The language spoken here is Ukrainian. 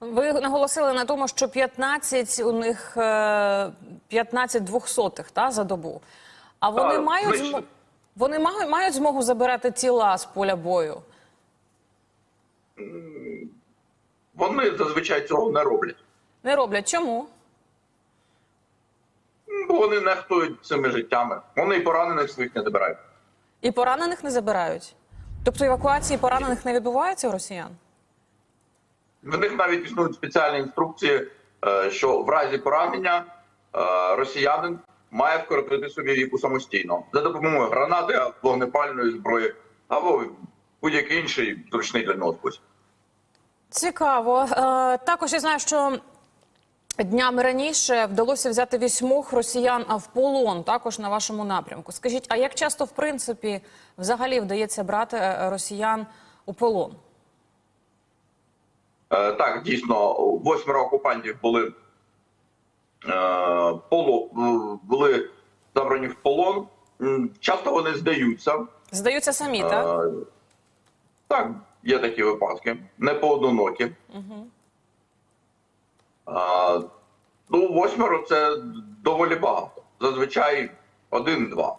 Ви наголосили на тому, що 15 у них е, 15 двохсотих та, за добу. А вони Так, мають значить- вони мають, мають змогу забирати тіла з поля бою. Вони зазвичай цього не роблять. Не роблять. Чому? Бо вони нехтують цими життями. Вони і поранених своїх не забирають. І поранених не забирають. Тобто евакуації поранених не відбувається у росіян? В них навіть існують спеціальні інструкції, е, що в разі поранення е, росіянин має вкоротити собі віку самостійно за допомогою гранати, або вогнепальної зброї або будь-який інший зручний для нього. Цікаво. Е, також я знаю, що днями раніше вдалося взяти вісьмох росіян в полон, також на вашому напрямку. Скажіть, а як часто, в принципі, взагалі вдається брати росіян у полон? Е, Так, дійсно, восьмеро окупантів були е, поло, м, були забрані в полон. Часто вони здаються. Здаються самі, так? Е, Так, є такі випадки, не поодинокі. Е, Ну, восьмеро це доволі багато. Зазвичай один-два.